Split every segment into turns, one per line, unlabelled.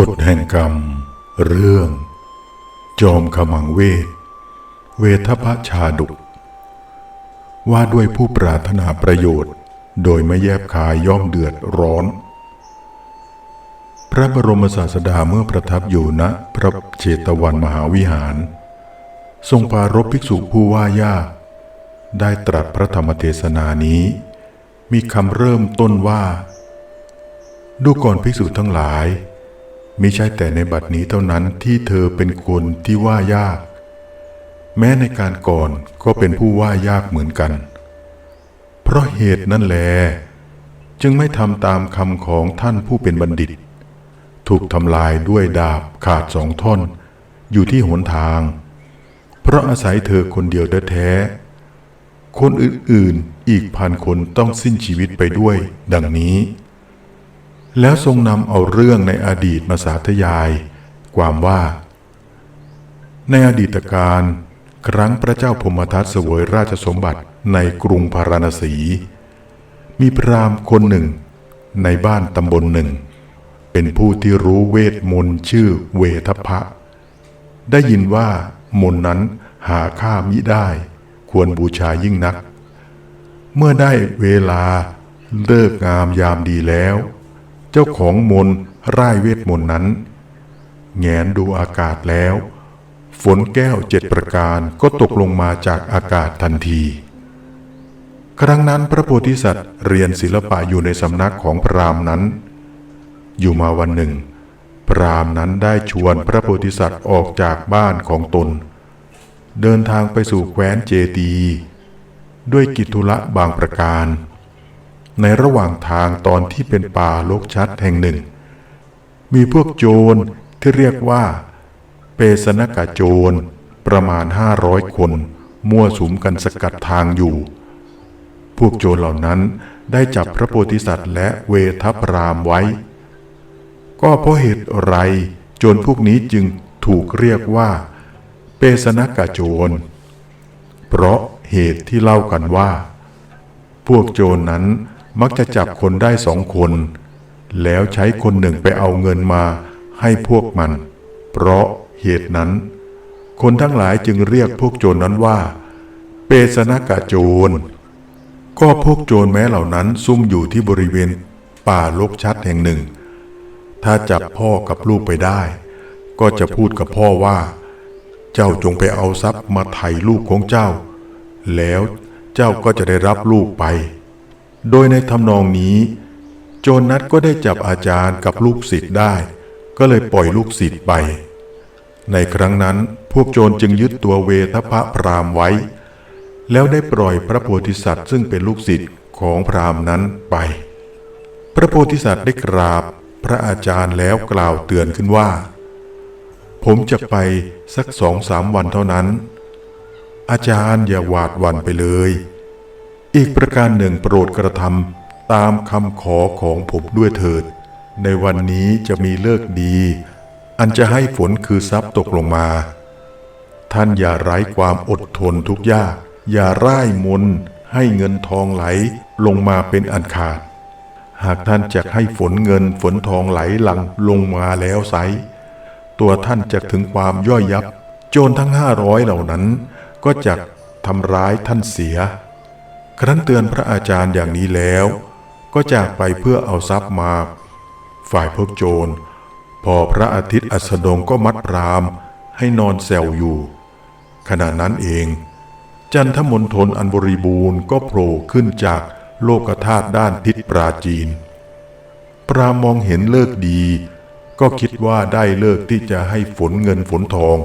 กฎแห่งกรรม เรื่อง จอมขมังเวท เวทพระชาดกว่าด้วยผู้ปรารถนาประโยชน์ โดยไม่แยบคายย่อมเดือดร้อน พระบรมศาสดาเมื่อประทับอยู่ณพระเจตวันมหาวิหาร ทรงปารภภิกษุผู้ว่ายาก ได้ตรัสพระธรรมเทศนานี้ มีคำเริ่มต้นว่า ดูก่อนภิกษุทั้งหลาย มิใช่แต่ในบัดนี้เท่านั้นที่เธอเป็นคนที่ว่ายาก แม้ในการก่อนก็เป็นผู้ว่ายากเหมือนกัน เพราะเหตุนั่นแลจึงไม่ทำตามคำของท่านผู้เป็นบัณฑิต ถูกทำลายด้วยดาบขาดสองท่อน อยู่ที่หนทาง เพราะอาศัยเธอคนเดียวแท้คนอื่นๆ อีกพันคนต้องสิ้นชีวิตไปด้วย ดังนี้ แล้วทรงนำเอาเรื่องในอดีตมาสาธยาย ความว่า ในอดีตการครั้งพระเจ้าพมทัตเสวยราชสมบัติในกรุงพาราณสี มีพราหมณ์คนหนึ่ง ในบ้านตำบลหนึ่ง เป็นผู้ที่รู้เวทมนต์ชื่อเวทพะ ได้ยินว่ามนต์นั้นหาค่ามิได้ ควรบูชายิ่งนัก เมื่อได้เวลาเลิกงามยามดีแล้ว เจ้าของมนต์ร่ายเวทมนต์นั้น แงนดูอากาศแล้ว ฝนแก้วเจ็ดประการก็ตกลงมาจากอากาศทันที ครั้งนั้นพระโพธิสัตว์เรียนศิลปะอยู่ในสำนักของพรามนั้น อยู่มาวันหนึ่ง พรามนั้นได้ชวนพระโพธิสัตว์ออกจากบ้านของตน เดินทางไปสู่แคว้นเจดีด้วยกิจธุระบางประการ ในระหว่างทางตอนที่เป็นป่าลกชัดแห่งหนึ่ง มีพวกโจรที่เรียกว่า เปสนกาโจร ประมาณห้าร้อยคน มั่วสุมกันสกัดทางอยู่ พวกโจรเหล่านั้นได้จับพระโพธิสัตว์และเวทพรามไว้ ก็เพราะเหตุไรโจรพวกนี้จึงถูกเรียกว่า เปสนกาโจร เพราะเหตุที่เล่ากันว่า พวกโจรนั้น มักจะจับคนได้สองคน แล้วใช้คนหนึ่งไปเอาเงินมาให้พวกมัน เพราะเหตุนั้น คนทั้งหลายจึงเรียกพวกโจรนั้นว่า เปสนกาโจร ก็พวกโจรแม้เหล่านั้นซุ่มอยู่ที่บริเวณป่าลกชัดแห่งหนึ่ง ถ้าจับพ่อกับลูกไปได้ ก็จะพูดกับพ่อว่า เจ้าจงไปเอาทรัพย์มาไถ่ลูกของเจ้า แล้วเจ้าก็จะได้รับลูกไป โดยในทำนองนี้ โจรนัดก็ได้จับอาจารย์กับลูกศิษย์ได้ ก็เลยปล่อยลูกศิษย์ไป ในครั้งนั้นพวกโจรจึงยึดตัวเวทพระพรามไว้ แล้วได้ปล่อยพระโพธิสัตว์ซึ่งเป็นลูกศิษย์ของพรามนั้นไป พระโพธิสัตว์ได้กราบพระอาจารย์แล้วกล่าวเตือนขึ้นว่า ผมจะไปสักสองสามวันเท่านั้น อาจารย์อย่าหวาดหวั่นไปเลย อีกประการหนึ่งโปรดกระทำตามคำขอของผมด้วยเถิด ในวันนี้จะมีเลิกดี อันจะให้ฝนคือทรัพย์ตกลงมา ท่านอย่าไร้ความอดทนทุกยาก อย่าร่ายมนให้เงินทองไหลลงมาเป็นอันขาด หากท่านจะให้ฝนเงินฝนทองไหลหลังลงมาแล้วไซตัวท่านจะถึงความย่อยยับ โจรทั้งห้าร้อยเหล่านั้น ก็จะทำร้ายท่านเสีย ครั้นเตือนพระอาจารย์อย่างนี้แล้ว ก็จากไปเพื่อเอาทรัพย์มา ฝ่ายพวกโจร พอพระอาทิตย์อัสดงก็มัดพรามให้นอนแซวอยู่ ขณะนั้นเอง จันทมณฑลอันบริบูรณ์ก็โผล่ขึ้นจากโลกธาตุด้านทิศปราจีนพรามมองเห็นเลิกดี ก็คิดว่าได้เลิกที่จะให้ฝนเงินฝนทอง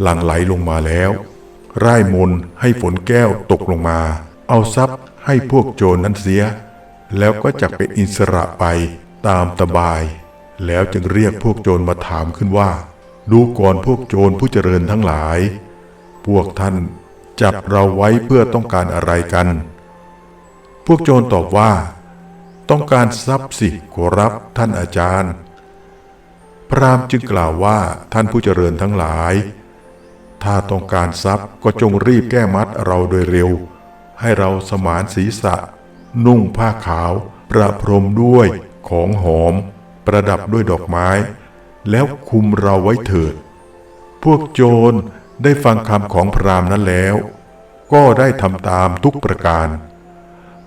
หลั่งไหลลงมาแล้ว ไร่มนให้ฝนแก้วตกลงมา เอาทรัพย์ให้พวกโจรนั้นเสีย แล้วก็จักเป็นอิสระไปตามตบาย แล้วจึงเรียกพวกโจรมาถามขึ้นว่า ดูก่อนพวกโจรผู้เจริญทั้งหลาย พวกท่านจับเราไว้เพื่อต้องการอะไรกัน พวกโจรตอบว่า ต้องการทรัพย์สิขอรับท่านอาจารย์ พระรามจึงกล่าวว่าท่านผู้เจริญทั้งหลาย ถ้าต้องการทรัพย์ก็จงรีบแก้มัดเราโดยเร็ว ให้เราสมานศีรษะ นุ่งผ้าขาว ประพรมด้วยของหอม ประดับด้วยดอกไม้ แล้วคุมเราไว้เถิด พวกโจรได้ฟังคำของพรามนั้นแล้ว ก็ได้ทำตามทุกประการ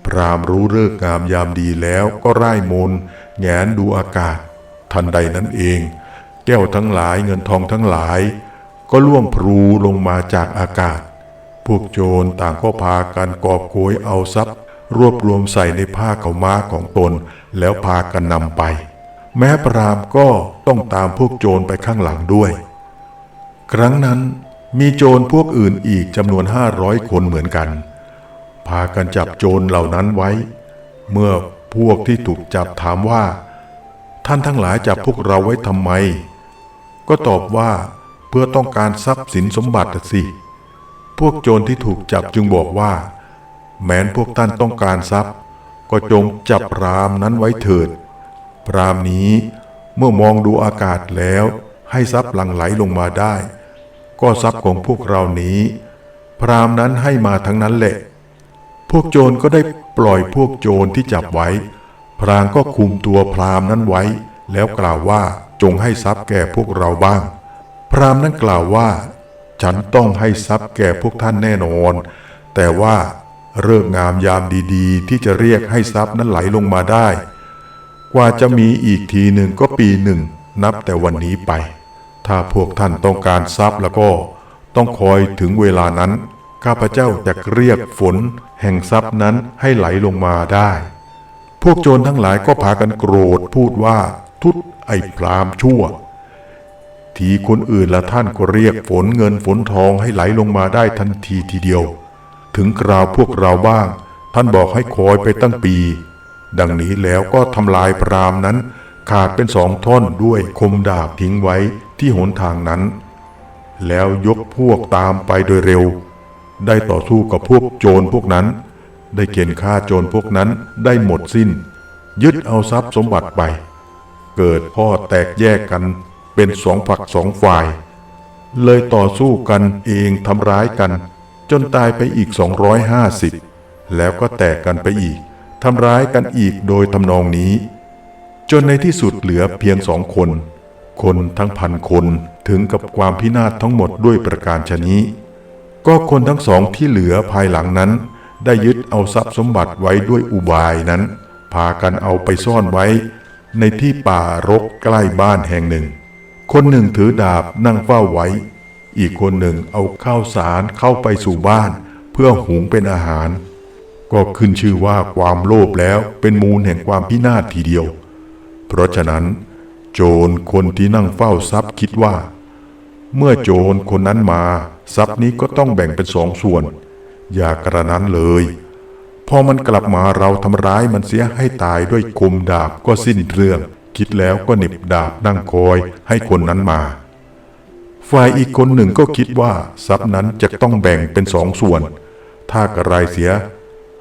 พรามรู้เลิกงามยามดีแล้วก็ร่ายมนแงนดูอากาศ ทันใดนั้นเอง แก้วทั้งหลายเงินทองทั้งหลาย ก็ล่วงพลูลงมาจากอากาศ พวกโจรต่างก็พากันกอบโกยเอาทรัพย์ รวบรวมใส่ในผ้าเขาม้าของตน แล้วพากันนำไป แม้พรามก็ต้องตามพวกโจรไปข้างหลังด้วย ครั้งนั้นมีโจรพวกอื่นอีกจำนวนห้าร้อยคนเหมือนกัน พากันจับโจรเหล่านั้นไว้ เมื่อพวกที่ถูกจับถามว่า ท่านทั้งหลายจับพวกเราไว้ทำไม ก็ตอบว่าเพื่อต้องการทรัพย์สินสมบัติสิ พวกโจรที่ถูกจับจึงบอกว่า แม้นพวกท่านต้องการทรัพย์ ก็จงจับพรามนั้นไว้เถิด พรามนี้เมื่อมองดูอากาศแล้ว ให้ทรัพย์หลั่งไหลลงมาได้ ก็ทรัพย์ของพวกเรานี้ พรามนั้นให้มาทั้งนั้นแหละ พวกโจรก็ได้ปล่อยพวกโจรที่จับไว้ พรางก็คุมตัวพรามนั้นไว้ แล้วกล่าวว่าจงให้ทรัพย์แก่พวกเราบ้าง พรามนั้นกล่าวว่า ฉันต้องให้ทรัพย์แก่พวกท่านแน่นอน แต่ว่าเลิกษ์งามยามดีๆ ที่จะเรียกให้ทรัพย์นั้นไหลลงมาได้ กว่าจะมีอีกทีหนึ่งก็ปีหนึ่ง นับแต่วันนี้ไป ถ้าพวกท่านต้องการทรัพย์แล้วก็ต้องคอยถึงเวลานั้น ข้าพเจ้าจะเรียกฝน แห่งทรัพย์นั้นให้ไหลลงมาได้ พวกโจรทั้งหลายก็พากันโกรธพูดว่าทุตไอ้พรามชั่ว ทีคนอื่นละท่านก็เรียกฝนเงินฝนทองให้ไหลลงมาได้ทันทีทีเดียว ถึงคราวพวกเราบ้าง ท่านบอกให้คอยไปตั้งปี ดังนี้แล้วก็ทำลายพรามนั้น ขาดเป็นสองท่อนด้วยคมดาบทิ้งไว้ที่หนทางนั้น แล้วยกพวกตามไปโดยเร็ว ได้ต่อสู้กับพวกโจรพวกนั้น ได้เกณฑ์ฆ่าโจรพวกนั้นได้หมดสิ้น ยึดเอาทรัพย์สมบัติไป เกิดพ่อแตกแยกกัน เป็นสองฝักสองฝ่าย เลยต่อสู้กันเองทำร้ายกัน จนตายไปอีก 250 แล้วก็แตกกันไปอีกทำร้ายกันอีกโดยทำนองนี้ จนในที่สุดเหลือเพียงสองคน คนทั้งพันคนถึงกับความพินาศทั้งหมดด้วยประการชนี้ ก็คนทั้งสองที่เหลือภายหลังนั้น ได้ยึดเอาทรัพย์สมบัติไว้ด้วยอุบายนั้น พากันเอาไปซ่อนไว้ ในที่ป่ารกใกล้บ้านแห่งหนึ่ง คนหนึ่งถือดาบนั่งเฝ้าไว้ อีกคนหนึ่งเอาข้าวสารเข้าไปสู่บ้าน เพื่อหุงเป็นอาหาร ก็ขึ้นชื่อว่าความโลภแล้วเป็นมูลแห่งความพินาศทีเดียว เพราะฉะนั้น โจรคนที่นั่งเฝ้าทรัพย์คิดว่า เมื่อโจรคนนั้นมา ทรัพย์นี้ก็ต้องแบ่งเป็นสองส่วน อย่ากระนั้นเลย พอมันกลับมาเราทำร้ายมันเสียให้ตายด้วยคมดาบก็สิ้นเรื่อง คิดแล้วก็เหน็บดาบนั่งคอยให้คนนั้นมา ฝ่ายอีกคนหนึ่งก็คิดว่าทรัพย์นั้นจะต้องแบ่งเป็นสองส่วน ถ้ากระไรเสีย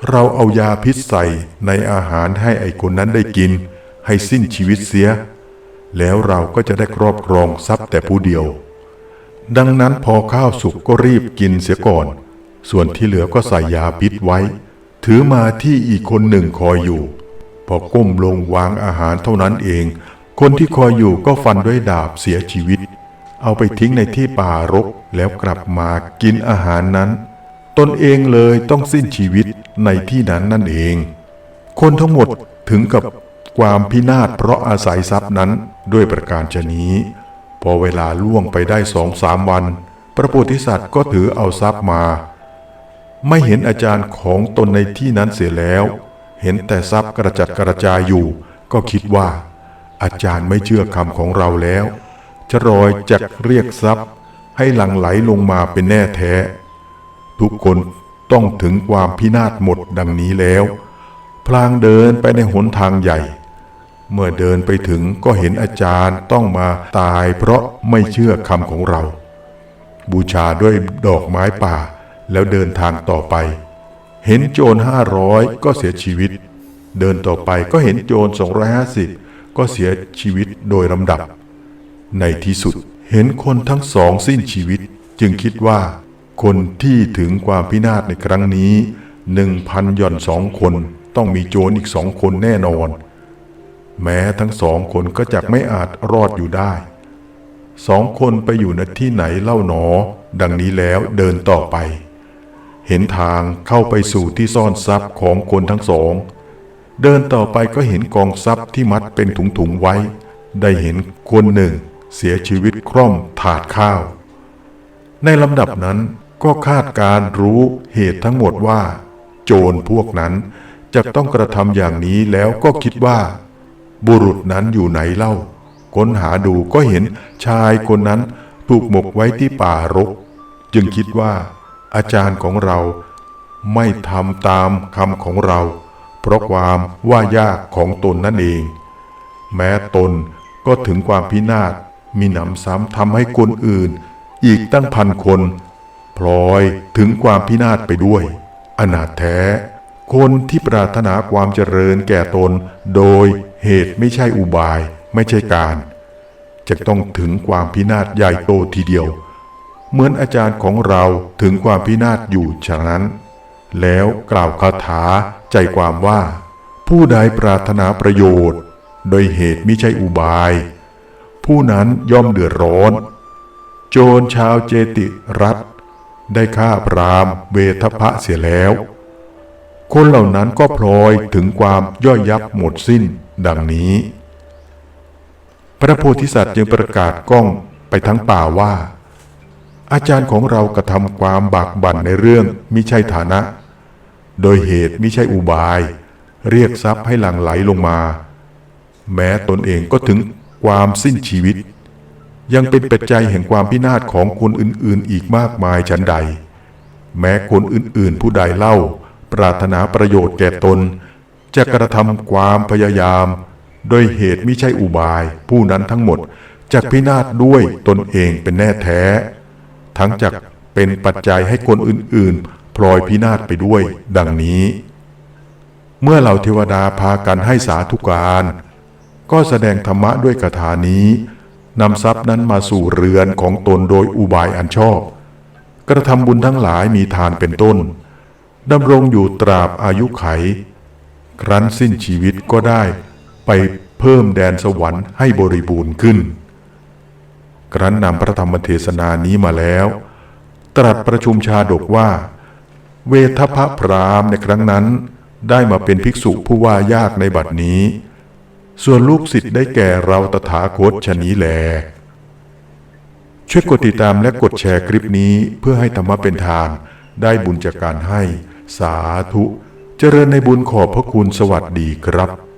เราเอายาพิษใส่ในอาหารให้ไอ้คนนั้นได้กิน ให้สิ้นชีวิตเสีย แล้วเราก็จะได้ครอบครองทรัพย์แต่ผู้เดียว ดังนั้นพอข้าวสุกก็รีบกินเสียก่อน ส่วนที่เหลือก็ใส่ยาพิษไว้ ถือมาที่อีกคนหนึ่งคอยอยู่ พอก้มลงวางอาหารเท่านั้นเอง คนที่คอยอยู่ก็ฟันด้วยดาบเสียชีวิต เอาไปทิ้งในที่ป่ารกแล้วกลับมากินอาหารนั้น ตนเองเลยต้องสิ้นชีวิตในที่นั้นนั่นเอง คนทั้งหมดถึงกับความพินาศเพราะอาศัยทรัพย์นั้นด้วยประการชนี้ พอเวลาล่วงไปได้สองสามวัน พระโพธิสัตว์ก็ถือเอาทรัพย์มา ไม่เห็นอาจารย์ของตนในที่นั้นเสียแล้ว เห็นแต่ทรัพย์กระจัดกระจายอยู่ ก็คิดว่า อาจารย์ไม่เชื่อคำของเราแล้วจะรอยจักเรียกทรัพย์ ให้หลั่งไหลลงมาเป็นแน่แท้ ทุกคนต้องถึงความพินาศหมดดังนี้แล้ว พลางเดินไปในหนทางใหญ่ เมื่อเดินไปถึงก็เห็นอาจารย์ต้องมาตายเพราะไม่เชื่อคำของเรา บูชาด้วยดอกไม้ป่าแล้วเดินทางต่อไป เห็นโจรห้าร้อยก็เสียชีวิต เดินต่อไปก็เห็นโจร250ก็เสียชีวิตโดยลำดับ ในที่สุดเห็นคนทั้งสองสิ้นชีวิต จึงคิดว่า คนที่ถึงความพินาศในครั้งนี้หนึ่งพันย่อนสองคนต้องมีโจรอีกสองคนแน่นอน แม้ทั้งสองคนก็จะไม่อาจรอดอยู่ได้สองคนไปอยู่ณที่ไหนเล่าหนอ ดังนี้แล้วเดินต่อไป เห็นทางเข้าไปสู่ที่ซ่อนทรัพย์ของคนทั้งสอง เดินต่อไปก็เห็นกองทรัพย์ที่มัดเป็นถุงๆไว้ ได้เห็นคนหนึ่ง เสียชีวิตคร่อมถาดข้าว ในลำดับนั้นก็คาดการรู้เหตุทั้งหมดว่า โจรพวกนั้นจะต้องกระทำอย่างนี้แล้วก็คิดว่า บุรุษนั้นอยู่ไหนเล่า ค้นหาดูก็เห็นชายคนนั้นถูกหมกไว้ที่ป่ารก จึงคิดว่า อาจารย์ของเรา ไม่ทำตามคำของเรา เพราะความว่ายากของตนนั่นเอง แม้ตนก็ถึงความพินาศมีหนำซ้ำทำให้คนอื่น อีกตั้งพันคน พลอยถึงความพินาศไปด้วย อนาถแท้ คนที่ปรารถนาความเจริญแก่ตน โดยเหตุไม่ใช่อุบายไม่ใช่การ จะต้องถึงความพินาศใหญ่โตทีเดียว เหมือนอาจารย์ของเราถึงความพินาศอยู่ฉะนั้น แล้วกล่าวคาถาใจความว่า ผู้ใดปรารถนาประโยชน์ โดยเหตุไม่ใช่อุบาย ผู้นั้นย่อมเดือดร้อน โจรชาวเจติรัฐได้ฆ่าพรามเวทพะเสียแล้ว คนเหล่านั้นก็พลอยถึงความย่อยยับหมดสิ้นดังนี้ พระโพธิสัตว์จึงประกาศก้องไปทั้งป่าว่า อาจารย์ของเรากระทำความบากบั่นในเรื่องมิใช่ฐานะ โดยเหตุมิใช่อุบาย เรียกทรัพย์ให้หลั่งไหลลงมา แม้ตนเองก็ถึงความสิ้นชีวิต ยังเป็นปัจจัยแห่งความพินาศของคนอื่นๆ อีกมากมายฉันใด แม้คนอื่นๆ ผู้ใดเล่า ปรารถนาประโยชน์แก่ตน จะกระทำความพยายาม โดยเหตุม่ใช่อุบาย ผู้นั้นทั้งหมดจะพินาศด้วยตนเองเป็นแน่แท้ ทั้งจะเป็นปัจจัยให้คนอื่นๆ พลอยพินาศไปด้วย ดังนี้ เมื่อเหล่าเทวดาพากันให้สาธุการ ก็แสดงธรรมะด้วยคาถานี้นำทรัพย์นั้นมาสู่เรือนของตนโดยอุบายอันชอบ กระทำบุญทั้งหลายมีทานเป็นต้นดำรงอยู่ตราบอายุไข ครั้นสิ้นชีวิตก็ได้ไปเพิ่มแดนสวรรค์ให้บริบูรณ์ขึ้น ครั้นนำพระธรรมเทศนานี้มาแล้ว ตรัสประชุมชาดกว่า เวทพระพรามในครั้งนั้น ได้มาเป็นภิกษุผู้ว่ายากในบัดนี้ ส่วนลูกศิษย์ได้แก่เราตถาคตชนี้แล ช่วยกดติดตามและกดแชร์คลิปนี้เพื่อให้ธรรมะเป็นทาง ได้บุญจากการให้ สาธุ เจริญในบุญขอบพระคุณสวัสดีครับ